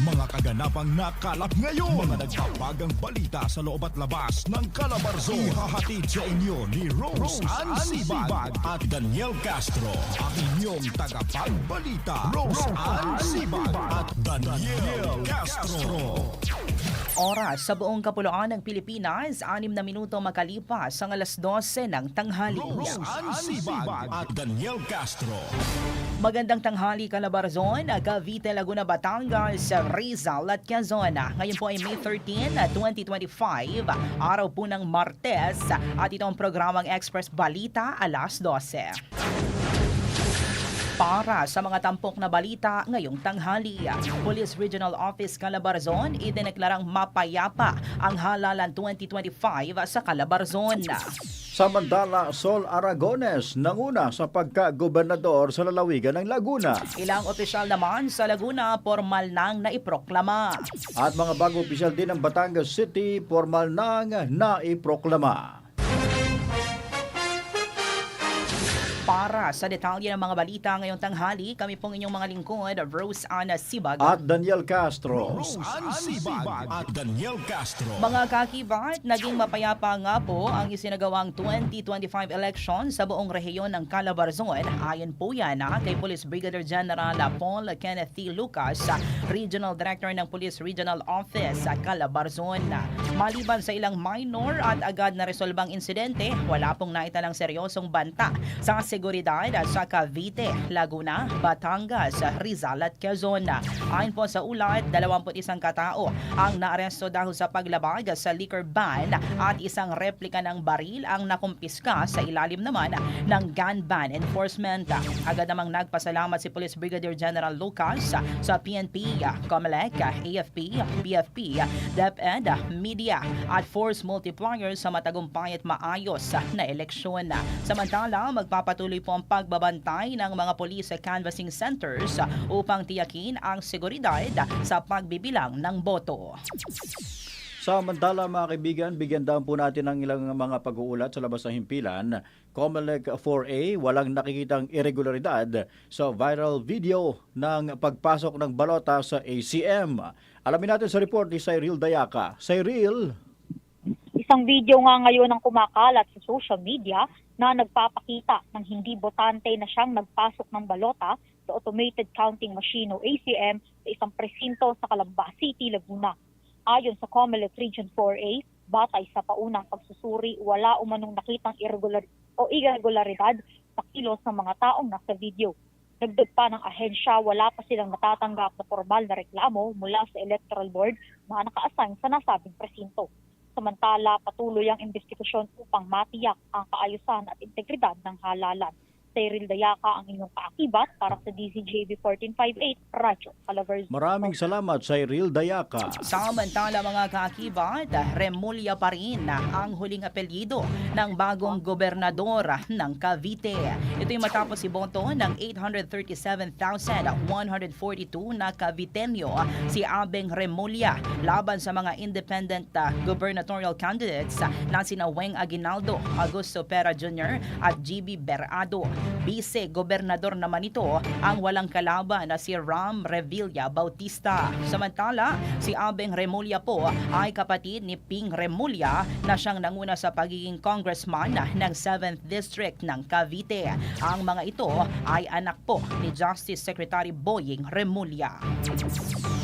Mga kaganapang nakalap ngayon. Mga nagpapagang balita sa loob at labas ng Calabarzon. Ihahatid sa inyo ni Rose, Ann Sibag at Daniel Castro. Ang inyong tagapagbalita. Rose, Ann Sibag at Daniel Castro. Oras sa buong kapuluan ng Pilipinas, anim na minuto makalipas ang alas 12 ng tanghali. Rose, Ann Sibag at Daniel Castro. Magandang tanghali Calabarzon, Cavite, Laguna, Batangas, Rizal at Quezon. Ngayon po ay May 13, 2025, araw po ng Martes at ito ang programang Express Balita alas 12. Para sa mga tampok na balita ngayong tanghali, Police Regional Office Calabarzon idineklarang mapayapa ang halalan 2025 sa Calabarzon. Samantala, Sol Aragones nanguna sa pagka-gobernador sa lalawigan ng Laguna. Ilang opisyal naman sa Laguna formal nang naiproklama. At mga bago opisyal din ng Batangas City, formal nang naiproklama. Para sa detalye ng mga balita ngayong tanghali, kami pong inyong mga lingkod, Rose Ana Sibag. At Daniel Castro. Rose, Ann Sibag at Daniel Castro. Mga kakibat, naging mapayapa nga po ang isinagawang 2025 election sa buong rehiyon ng Calabarzon. Ayon po yan ah, kay Police Brigadier General Paul Kenneth T. Lucas, Regional Director ng Police Regional Office sa Calabarzon. Maliban sa ilang minor at agad na resolbang insidente, wala pong naitalang seryosong banta sa seguridad sa Cavite, Laguna, Batangas, Rizal at Quezon. Ayon po sa ulat, 21 katao ang naaresto dahil sa paglabag sa liquor ban at isang replika ng baril ang nakumpiska sa ilalim naman ng gun ban enforcement. Agad namang nagpasalamat si Police Brigadier General Lucas sa PNP, COMELEC, AFP, BFP, DepEd, Media at Force Multiplier sa matagumpay at maayos na eleksyon. Samantala, magpapatuloy po ang pagbabantay ng mga police canvassing centers upang tiyakin ang seguridad sa pagbibilang ng boto. Samantala mga kaibigan, bigyan daan po natin ng ilang mga pag-uulat sa labas ng himpilan. Comelec 4A, walang nakikitang irregularidad sa viral video ng pagpasok ng balota sa ACM. Alamin natin sa report ni Cyril Dayaka. Cyril, Isang video nga ngayon ang kumakalat sa social media na nagpapakita ng hindi botante na siyang nagpasok ng balota sa automated counting machine o ACM sa isang presinto sa Calamba City, Laguna. Ayon sa COMELEC Region 4A, batay sa paunang pagsusuri, wala umanong nakitang irregular o irregularidad sa kilos ng mga taong nasa video. Dagdag pa ng ahensya, wala pa silang natatanggap na formal na reklamo mula sa Electoral Board na naka-assign sa nasabing presinto. Samantala, patuloy ang investigasyon upang matiyak ang kaayusan at integridad ng halalan. Cyril Dayaka ang inyong kaakibat para sa DCJB 1458 Radyo Calabarzon. maraming salamat Cyril Dayaka. Samantala mga kaakibat, Remulla pa rin ang huling apelyido ng bagong gobernador ng Cavite. Ito'y matapos iboto ng 837,142 na Caviteño si Abeng Remulla laban sa mga independent uh, gubernatorial candidates na sina Weng Aguinaldo, Augusto Pera Jr. at GB Berado. Vice-gobernador naman ito ang walang kalaban na si Ram Revilla Bautista. Samantala, si Abeng Remulla po ay kapatid ni Ping Remulla na siyang nanguna sa pagiging congressman ng 7th District ng Cavite. Ang mga ito ay anak po ni Justice Secretary Boying Remulla.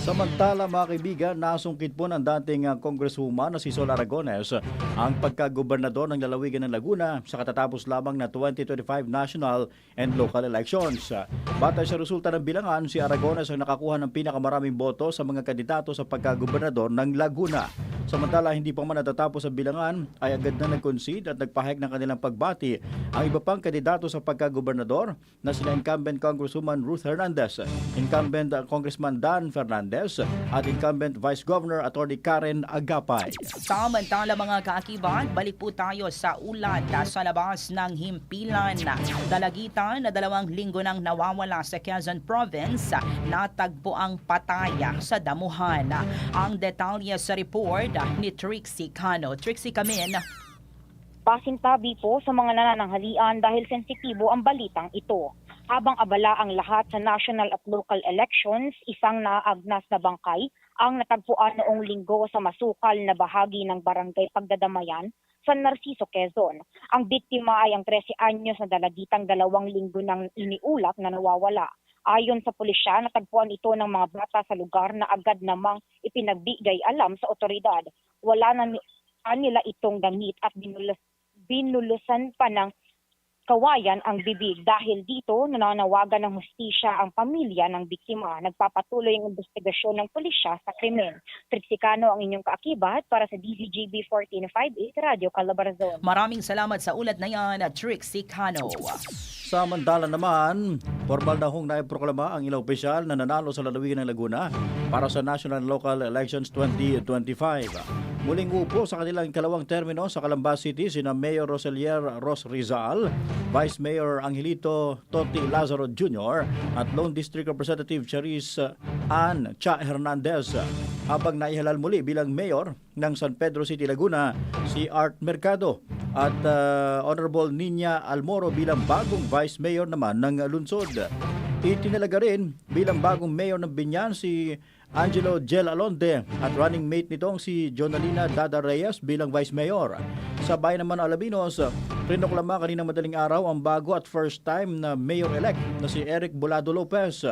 Samantala mga kaibigan, nasungkit po ng dating uh, congresswoman na si Sol Aragones ang pagka-gobernador ng lalawigan ng Laguna sa katatapos lamang na 2025 national and local elections. Batay sa resulta ng bilangan, si Aragones ang nakakuha ng pinakamaraming boto sa mga kandidato sa pagka-gobernador ng Laguna. Samantala, hindi pa man natatapos ang bilangan, ay agad na nag-concede at nagpahayag ng kanilang pagbati ang iba pang kandidato sa pagka-gobernador na sila incumbent Congresswoman Ruth Hernandez, incumbent Congressman Dan Fernandez at incumbent Vice Governor Attorney Karen Agapay. Samantala mga kaakibat, balik po tayo sa ulat sa labas ng himpilan. Dalagitan na dalawang linggo nang nawawala sa Quezon Province, natagpo ang pataya sa damuhan. Ang detalye sa report ni Trixie Cano. Trixie Kamin, Pasintabi po sa mga nanananghalian dahil sensitibo ang balitang ito. Habang abala ang lahat sa national at local elections, isang naagnas na bangkay ang natagpuan noong linggo sa masukal na bahagi ng barangay Pagdadamayan sa Narciso, Quezon. Ang biktima ay ang 13 anyos na dalagitang dalawang linggo ng iniulap na nawawala. Ayon sa pulisya, natagpuan ito ng mga bata sa lugar na agad namang ipinagbigay alam sa otoridad. Wala na ni- nila itong damit at binulus, binulusan pa ng kawayan ang bibig. Dahil dito, nananawagan ng hustisya ang pamilya ng biktima. Nagpapatuloy ang investigasyon ng pulisya sa krimen. Trixicano ang inyong kaakibat para sa DZGB 1458 Radio Calabarzon. Maraming salamat sa ulat na yan, Trixie Cano. Samantala naman, formal na hong naiproklama ang ilang opisyal na nanalo sa lalawigan ng Laguna para sa National and Local Elections 2025. Muling upo sa kanilang ikalawang termino sa Calamba City sina Mayor Roselier Ros Rizal, Vice Mayor Angelito Toti Lazaro Jr. at Lone District Representative Charis Ann Cha Hernandez. Habang naihalal muli bilang mayor ng San Pedro City, Laguna, si Art Mercado at uh, Honorable Nina Almoro bilang bagong Vice Mayor naman ng lungsod. Itinalaga rin bilang bagong mayor ng Binyan si Angelo Gel Alonde at running mate nitong si Jonalina Dada Reyes bilang Vice Mayor. Sa bayan naman Alabinos, prinoklama kanina madaling araw ang bago at first time na mayor-elect na si Eric Bolado Lopez.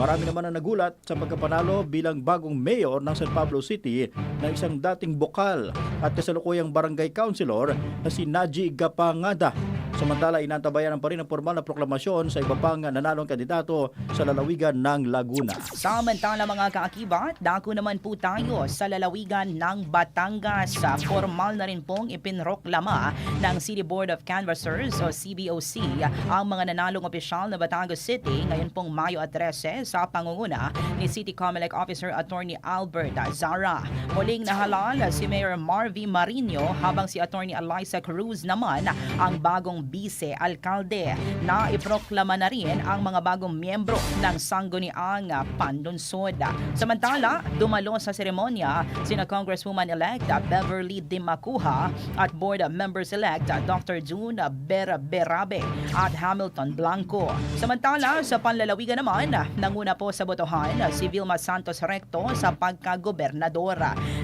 Marami naman ang nagulat sa pagkapanalo bilang bagong mayor ng San Pablo City ng isang dating bokal at kasalukuyang barangay councilor na si Naji Gapangada. Samantala, inantabayan pa rin ang formal na proklamasyon sa iba pang nanalong kandidato sa lalawigan ng Laguna. Samantala mga kaakibat, dako naman po tayo sa lalawigan ng Batangas. Formal na rin pong ipinroklama ng City Board of Canvassers o CBOC ang mga nanalong opisyal na Batangas City ngayon pong Mayo at 13 sa pangunguna ni City Comelec Officer Attorney Albert Zara. Muling nahalal si Mayor Marvy Marino habang si Attorney Eliza Cruz naman ang bagong vice-alkalde na iproklama na rin ang mga bagong miyembro ng Sangguniang Panlunsod. Samantala, dumalo sa seremonya sina Congresswoman-elect Beverly Dimacuha at Board Members-elect Dr. June Ber Berabe at Hamilton Blanco. Samantala, sa panlalawigan naman, nanguna po sa botohan si Vilma Santos Recto sa pagkagobernador.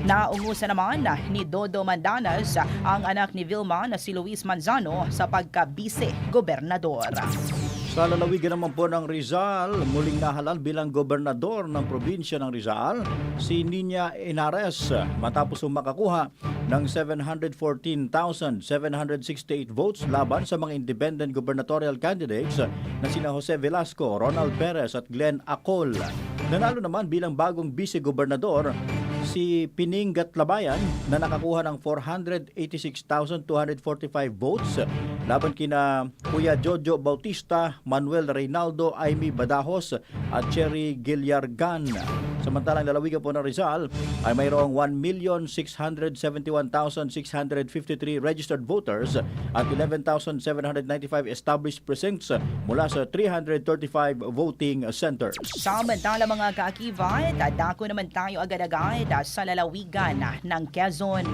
Naungusan naman ni Dodo Mandanas ang anak ni Vilma na si Luis Manzano sa pagka-vice-gobernador. Sa lalawigan naman po ng Rizal, muling nahalal bilang gobernador ng probinsya ng Rizal, si Nina Inares matapos makakuha ng 714,768 votes laban sa mga independent gubernatorial candidates na sina Jose Velasco, Ronald Perez at Glenn Acol. Nanalo naman bilang bagong vice-gobernador si Pining Gatlabayan na nakakuha ng 486,245 votes laban kina Kuya Jojo Bautista, Manuel Reynaldo, Aimee Badajos at Cherry Gilliargan. Samantalang lalawigan po ng Rizal ay mayroong 1,671,653 registered voters at 11,795 established precincts mula sa 335 voting centers. Samantala mga kaakibat, dako naman tayo agad-agad sa lalawigan ng Quezon.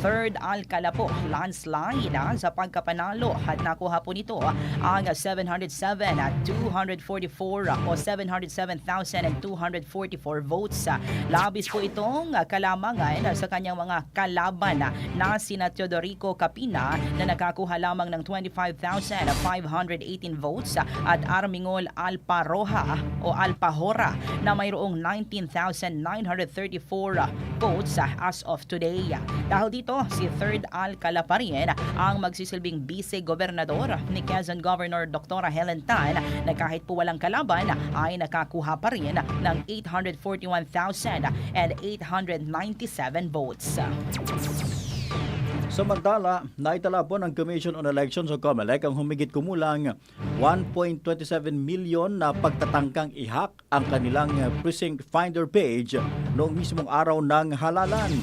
Third Alcala po, landslide ah, sa pagkapanalo at nakuha po nito ang 707 at 244 o 707,244 votes. Labis po itong kalamangan sa kanyang mga kalaban na sina Teodorico Capina na nakakuha lamang ng 25,518 votes at Armingol Alparoja o Alpahora na mayroong 19,934 votes as of today. Dahil dito, si Third Alcala pa rin ang magsisilbing vice-gobernador ni Quezon Governor Dr. Helen Tan na kahit po walang kalaban ay nakakuha pa rin ng 841,897 votes. Samantala, naitala po ng Commission on Elections o COMELEC ang humigit kumulang 1.27 milyon na pagtatangkang ihak ang kanilang precinct finder page noong mismong araw ng halalan.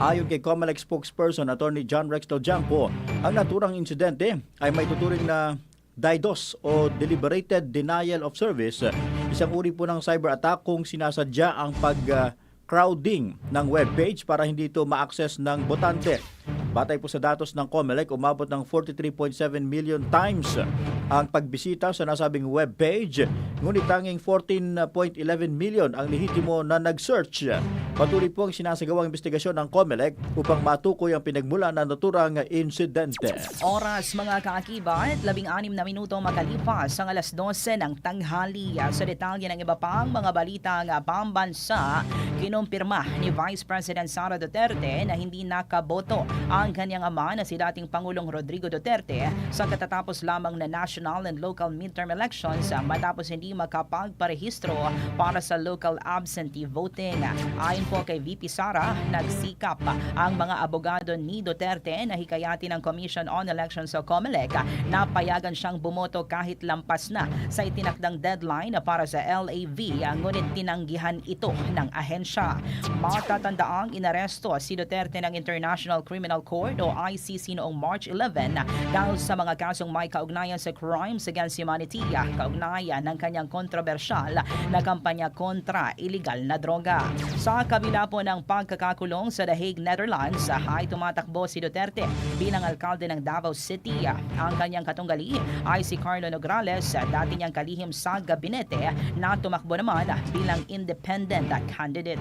Ayon kay COMELEC spokesperson Attorney John Rex Del Jampo, ang naturang insidente ay may tuturing na DDoS o Deliberated Denial of Service, isang uri po ng cyber attack kung sinasadya ang pag uh, crowding ng webpage para hindi ito ma-access ng botante. Batay po sa datos ng COMELEC, umabot ng 43.7 million times ang pagbisita sa nasabing webpage. Ngunit tanging 14.11 million ang lehitimo na nag-search. Patuloy po ang sinasagawang investigasyon ng COMELEC upang matukoy ang pinagmula ng naturang insidente. Oras mga kaakibat, labing anim na minuto makalipas ang alas 12 ng tanghali. Sa detalye ng iba pang mga balitang pambansa, kinumpirma ni Vice President Sara Duterte na hindi nakaboto ang kanyang ama na si dating Pangulong Rodrigo Duterte sa katatapos lamang na national and local midterm elections matapos hindi makapagparehistro para sa local absentee voting. Ayon po kay VP Sara, nagsikap ang mga abogado ni Duterte na hikayati ng Commission on Elections o COMELEC na payagan siyang bumoto kahit lampas na sa itinakdang deadline para sa LAV ngunit tinanggihan ito ng ahensya. Matatandaang inaresto si Duterte ng International Criminal Court o ICC noong March 11 dahil sa mga kasong may kaugnayan sa crimes against humanity, kaugnayan ng kanyang kontrobersyal na kampanya kontra illegal na droga. Sa kabila po ng pagkakakulong sa The Hague, Netherlands, ay tumatakbo si Duterte bilang alkalde ng Davao City. Ang kanyang katunggali ay si Carlo Nograles, dati niyang kalihim sa gabinete na tumakbo naman bilang independent candidate.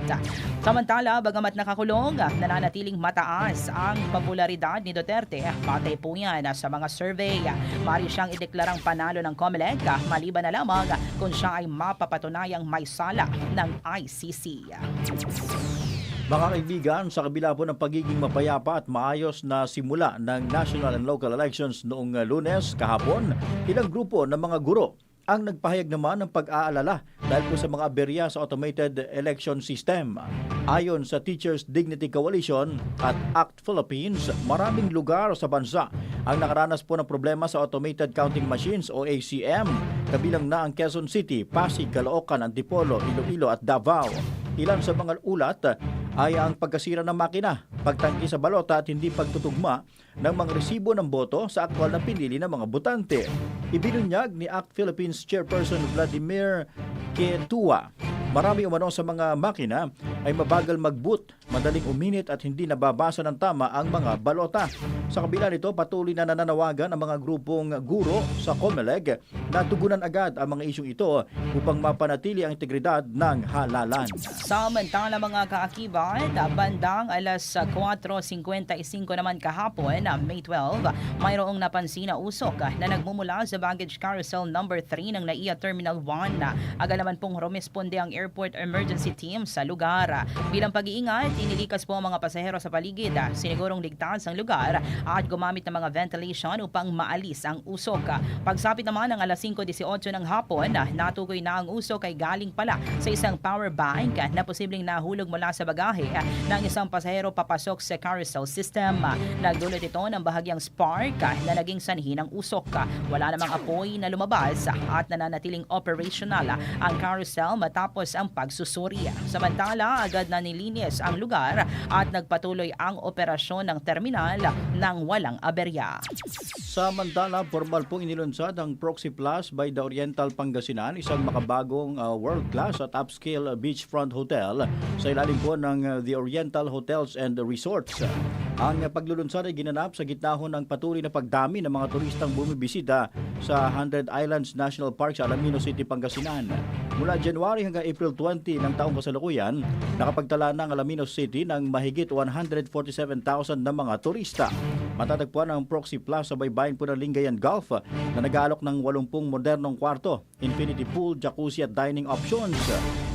Samantala, bagamat nakakulong, nananatiling mataas ang popularidad ni Duterte. Patay po yan sa mga survey. Mari siyang ideklarang panalo ng COMELEC maliban na lamang kung siya ay mapapatunayang may sala ng ICC. Mga kaibigan, sa kabila po ng pagiging mapayapa at maayos na simula ng national and local elections noong lunes kahapon, ilang grupo ng mga guro ang nagpahayag naman ng pag-aalala dahil po sa mga aberya sa automated election system. Ayon sa Teachers Dignity Coalition at ACT Philippines, maraming lugar sa bansa ang nakaranas po ng problema sa automated counting machines o ACM, kabilang na ang Quezon City, Pasig, Caloocan, Antipolo, Iloilo at Davao. Ilan sa mga ulat ay ang pagkasira ng makina, pagtanggi sa balota at hindi pagtutugma ng mga resibo ng boto sa aktwal na pinili ng mga botante. Ibinunyag ni ACT Philippines Chairperson Vladimir Ketua. Marami umano sa mga makina ay mabagal mag-boot, madaling uminit at hindi nababasa ng tama ang mga balota. Sa kabila nito, patuloy na nananawagan ang mga grupong guro sa COMELEC na tugunan agad ang mga isyong ito upang mapanatili ang integridad ng halalan. Samantala mga kaakibat, bandang alas 4.55 naman kahapon, May 12, mayroong napansin na usok na nagmumula sa baggage carousel number 3 ng NAIA Terminal 1. Agad naman pong rumisponde ang airport emergency team sa lugar. Bilang pag-iingat, inilikas po ang mga pasahero sa paligid, sinigurong ligtas ang lugar at gumamit ng mga ventilation upang maalis ang usok. Pagsapit naman ng alas 5.18 ng hapon, natukoy na ang usok ay galing pala sa isang power bank na posibleng nahulog mula sa bagahe ng isang pasahero papasok sa carousel system. Nagdulot ito ng bahagyang spark na naging sanhi ng usok. Wala namang apoy na lumabas at nananatiling operational ang carousel matapos ang pagsusuri. Samantala, agad na nilinis ang lugar at nagpatuloy ang operasyon ng terminal ng walang aberya. Samantala, formal pong inilunsad ang Proxy Plus by the Oriental Pangasinan, isang makabagong uh, world-class at upscale beachfront hotel sa ilalim po ng uh, The Oriental Hotels and Resorts. Ang paglulunsad ay ginanap sa gitna ho ng patuloy na pagdami ng mga turistang bumibisita sa 100 Islands National Park sa Alamino City, Pangasinan. Mula January hanggang April 20 ng taong kasalukuyan, nakapagtala ng Alaminos City ng mahigit 147,000 na mga turista. Matatagpuan ang Proxy Plus sa baybayin po ng Lingayen Golf na nag-aalok ng 80 modernong kwarto, infinity pool, jacuzzi at dining options.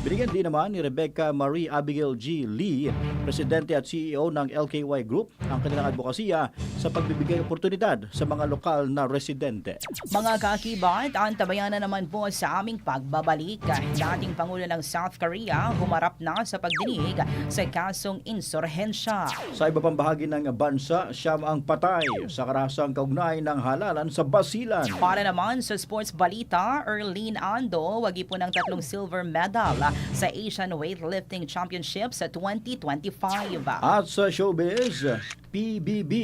Binigyan din naman ni Rebecca Marie Abigail G. Lee, Presidente at CEO ng LKY Group, ang kanilang advokasya sa pagbibigay oportunidad sa mga lokal na residente. Mga kaakibat, antabayan na naman po sa aming pagbabalik. Dating Pangulo ng South Korea humarap na sa pagdinig sa kasong insurhensya. Sa iba pang bahagi ng bansa, siyam ang patay sa karasang kaugnay ng halalan sa Basilan. Para naman sa sports balita, Erlene Ando, wagi po ng tatlong silver medal sa Asian Weightlifting Championships sa 2025. At sa showbiz, PBB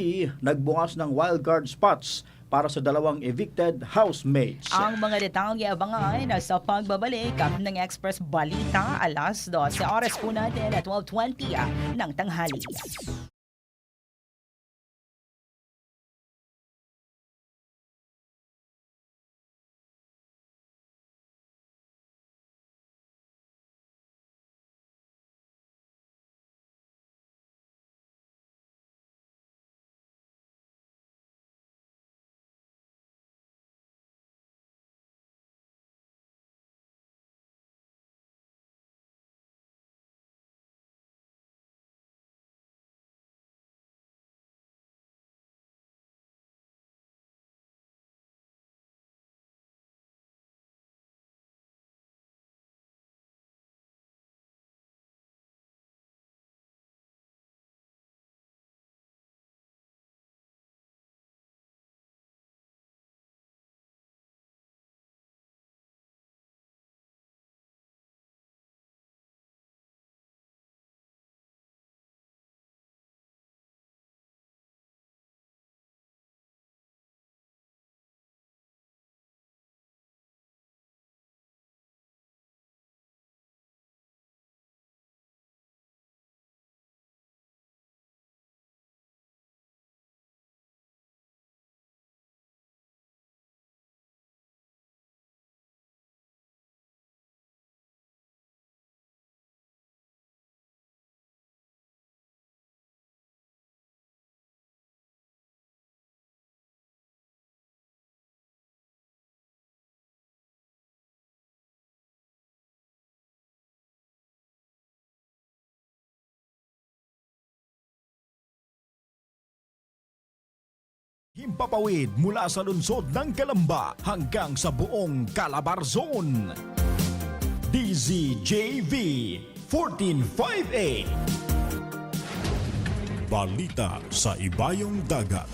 nagbukas ng wildcard spots para sa dalawang evicted housemates. Ang mga detalye abangan sa pagbabalik ng Express Balita alas 12 oras po natin at 12.20 ng tanghali. Himpapawid mula sa lungsod ng Kalamba hanggang sa buong Calabarzon. DZJV 1458 Balita sa Ibayong Dagat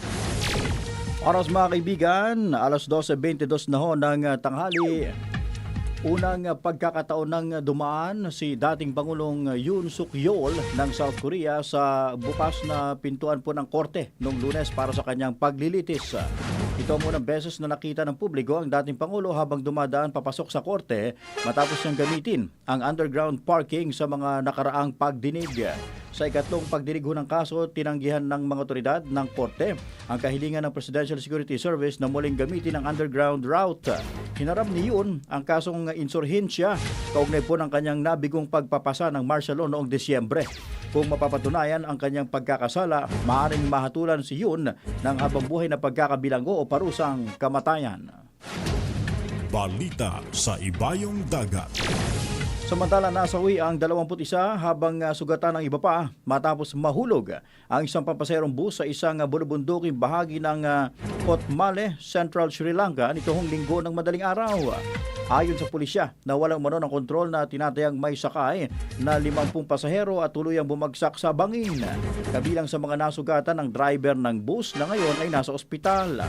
Oras mga kaibigan, alas 12.22 na ho ng tanghali. Unang pagkakataon ng dumaan si dating Pangulong Yoon Suk Yeol ng South Korea sa bukas na pintuan po ng korte noong lunes para sa kanyang paglilitis. Ito ang unang beses na nakita ng publiko ang dating Pangulo habang dumadaan papasok sa korte matapos niyang gamitin ang underground parking sa mga nakaraang pagdinig. Sa ikatlong pagdinig ho ng kaso, tinanggihan ng mga otoridad ng korte ang kahilingan ng Presidential Security Service na muling gamitin ang underground route. Hinarap ni Yun ang kasong insurhensya kaugnay po ng kanyang nabigong pagpapasa ng martial law noong Desyembre. Kung mapapatunayan ang kanyang pagkakasala, maaaring mahatulan si Yun ng habang buhay na pagkakabilanggo o parusang kamatayan. Balita sa Ibayong Dagat Samantala nasawi ang 21 habang uh, sugatan ng iba pa matapos mahulog ang isang pampaserong bus sa isang uh, bulubunduking bahagi ng uh, Kotmale, Central Sri Lanka nitong linggo ng madaling araw. Ayon sa pulisya, nawalang mano ng kontrol na tinatayang may sakay na 50 pasahero at tuluyang bumagsak sa bangin. Kabilang sa mga nasugatan ang driver ng bus na ngayon ay nasa ospital.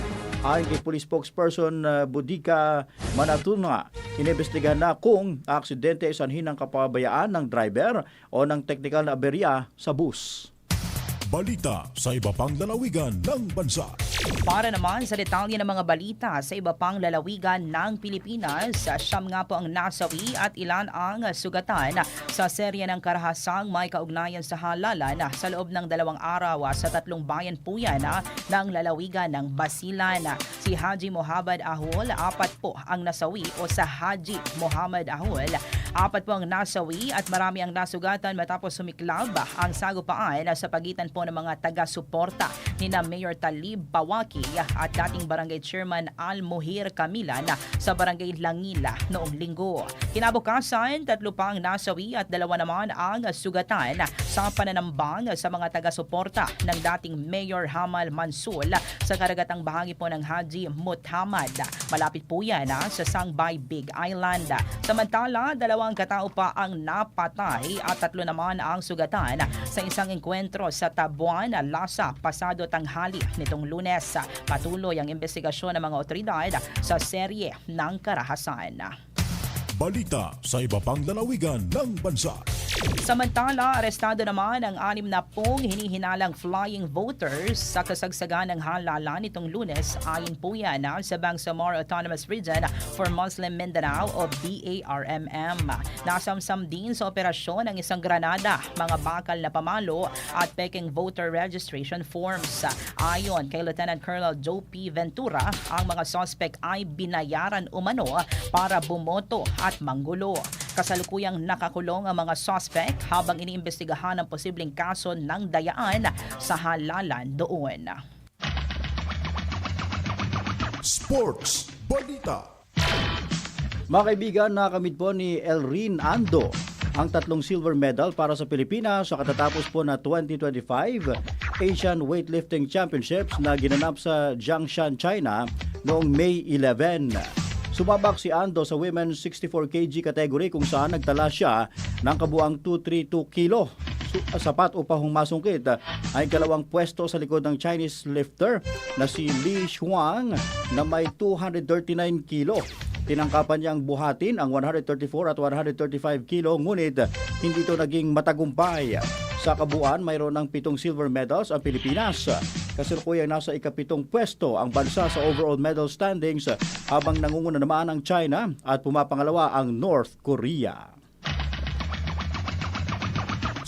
Ayon kay police spokesperson uh, Budika Manatuna, inibestigahan na kung aksidente ay sanhin ng kapabayaan ng driver o ng technical na aberya sa bus. Balita sa iba pang lalawigan ng bansa Para naman sa detalye ng mga balita sa iba pang lalawigan ng Pilipinas, siyam nga po ang nasawi at ilan ang sugatan sa serya ng karahasang may kaugnayan sa halalan sa loob ng dalawang araw sa tatlong bayan po yan ng lalawigan ng Basilan. Si Haji Mohammed Ahol, apat po ang nasawi o sa Haji Mohammed Ahol, apat po ang nasawi at marami ang nasugatan matapos sumiklab ang sagupaan sa pagitan po ng mga taga-suporta ni na Mayor Talib Pawaki at dating barangay chairman Al Muhir Kamilan sa barangay Langila noong linggo. Kinabukasan, tatlo pa ang nasawi at dalawa naman ang sugatan sa pananambang sa mga taga-suporta ng dating Mayor Hamal Mansul sa karagatang bahagi po ng Haji Muthamad. Malapit po yan ah, sa Sangbay Big Island. Samantala, dalawang katao pa ang napatay at tatlo naman ang sugatan sa isang enkwentro sa Tabuan, Lasa, pasado tanghali nitong lunes. Patuloy ang investigasyon ng mga otoridad sa serye ng karahasan. Balita sa iba pang lalawigan ng bansa Samantala, arestado naman ang anim na pong hinihinalang flying voters sa kasagsagan ng halalan nitong lunes ayon po yan ah, sa Bangsamoro Autonomous Region for Muslim Mindanao o BARMM. Nasamsam din sa operasyon ang isang granada, mga bakal na pamalo at peking voter registration forms. Ayon kay Lieutenant Colonel Joe P. Ventura, ang mga suspect ay binayaran umano para bumoto at manggulo. Kasalukuyang nakakulong ang mga suspect habang iniimbestigahan ang posibleng kaso ng dayaan sa halalan doon. Sports Balita Mga kaibigan, nakamit po ni Elrin Ando ang tatlong silver medal para sa Pilipinas sa katatapos po na 2025 Asian Weightlifting Championships na ginanap sa Jiangshan, China noong May 11. Sumabak si Ando sa women's 64 kg category kung saan nagtala siya ng kabuang 232 kilo. Su- Sapat upang masungkit ay kalawang pwesto sa likod ng Chinese lifter na si Li Shuang na may 239 kilo. Tinangkapan niyang buhatin ang 134 at 135 kilo ngunit hindi ito naging matagumpay. Sa kabuuan, mayroon ng pitong silver medals ang Pilipinas. Kasalukuyang nasa ikapitong pwesto ang bansa sa overall medal standings habang nangunguna naman ang China at pumapangalawa ang North Korea.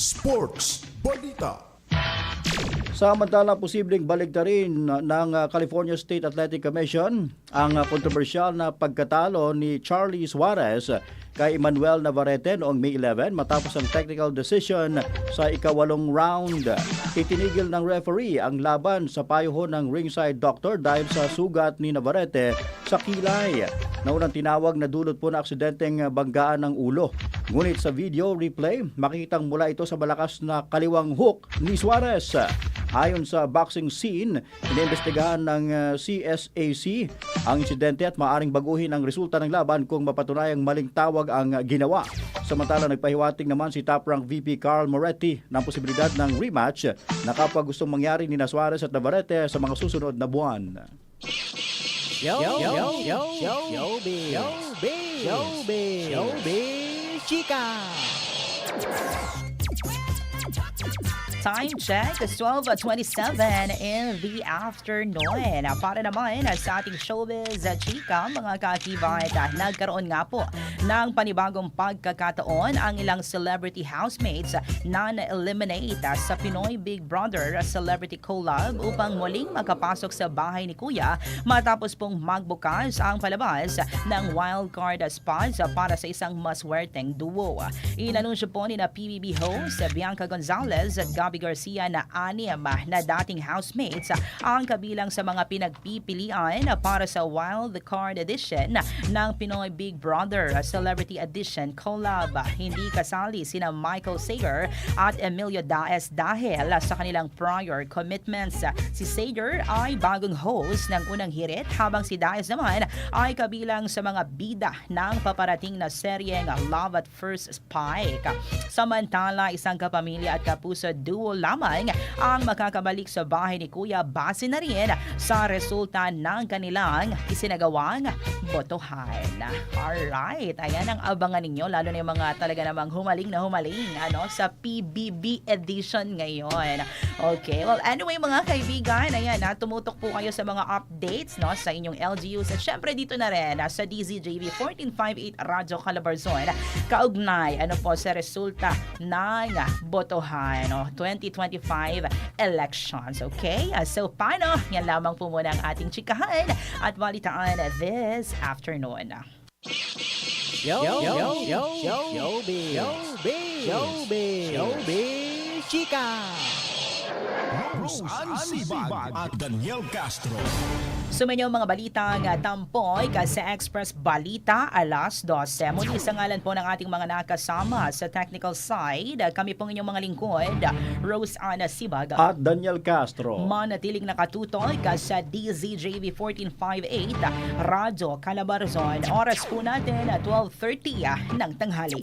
Sports Balita Samantala, posibleng baligtarin ng uh, California State Athletic Commission ang uh, kontrobersyal na pagkatalo ni Charlie Suarez kay Emmanuel Navarrete noong May 11 matapos ang technical decision sa ikawalong round. Itinigil ng referee ang laban sa payo ng ringside doctor dahil sa sugat ni Navarrete sa kilay. Naunang tinawag na dulot po na aksidenteng banggaan ng ulo. Ngunit sa video replay, makikitang mula ito sa malakas na kaliwang hook ni Suarez. Ayon sa boxing scene, iniimbestigahan ng uh, CSAC ang insidente at maaring baguhin ang resulta ng laban kung mapatunayang maling tawag ang uh, ginawa. Samantala, nagpahiwating naman si top rank VP Carl Moretti ng posibilidad ng rematch na kapag gustong mangyari ni Suarez at Navarrete sa mga susunod na buwan. Yo, yo, yo, yo, yo, yo, B. Yo, B. Yo, B. Yo, B. Chica. Time check, 12.27 in the afternoon. Para naman sa ating showbiz, chika, mga kakibay, nagkaroon nga po ng panibagong pagkakataon ang ilang celebrity housemates na na-eliminate sa Pinoy Big Brother Celebrity Collab upang muling makapasok sa bahay ni Kuya matapos pong magbukas ang palabas ng wildcard spots para sa isang maswerteng duo. Inanunsyo po ni na PBB host Bianca Gonzalez at Gabby Garcia na anim na dating housemates ang kabilang sa mga pinagpipilian para sa Wild Card Edition ng Pinoy Big Brother Celebrity Edition Collab. Hindi kasali sina Michael Sager at Emilio Daes dahil sa kanilang prior commitments. Si Sager ay bagong host ng unang hirit habang si Daes naman ay kabilang sa mga bida ng paparating na seryeng Love at First Spike. Samantala, isang kapamilya at kapuso duo lamang ang makakabalik sa bahay ni Kuya base na rin sa resulta ng kanilang isinagawang botohan. Alright, ayan ang abangan ninyo lalo na yung mga talaga namang humaling na humaling ano, sa PBB edition ngayon. Okay, well anyway mga kaibigan, ayan na tumutok po kayo sa mga updates no sa inyong LGUs at syempre dito na rin ah, sa DZJV 1458 Radyo Calabarzon kaugnay ano po sa resulta ng botohan no 2025 elections. Okay? Ah, So paano? Yan lamang po muna ang ating chikahan at balitaan this afternoon. Yo, yo, yo, yo, yo, yo, B. Yo, B. Yo, B. Yo, B. Chica. Rose Ann Sibag at Daniel Castro. Sumayo mga balita nga tampoy ka sa Express Balita alas 12. Muli sa ngalan po ng ating mga nakasama sa technical side, kami pong inyong mga lingkod, Rose Ana Sibag. At Daniel Castro. Manatiling nakatutoy ka sa DZJV 1458 Radyo Calabarzon. Oras po natin 12.30 ng tanghali.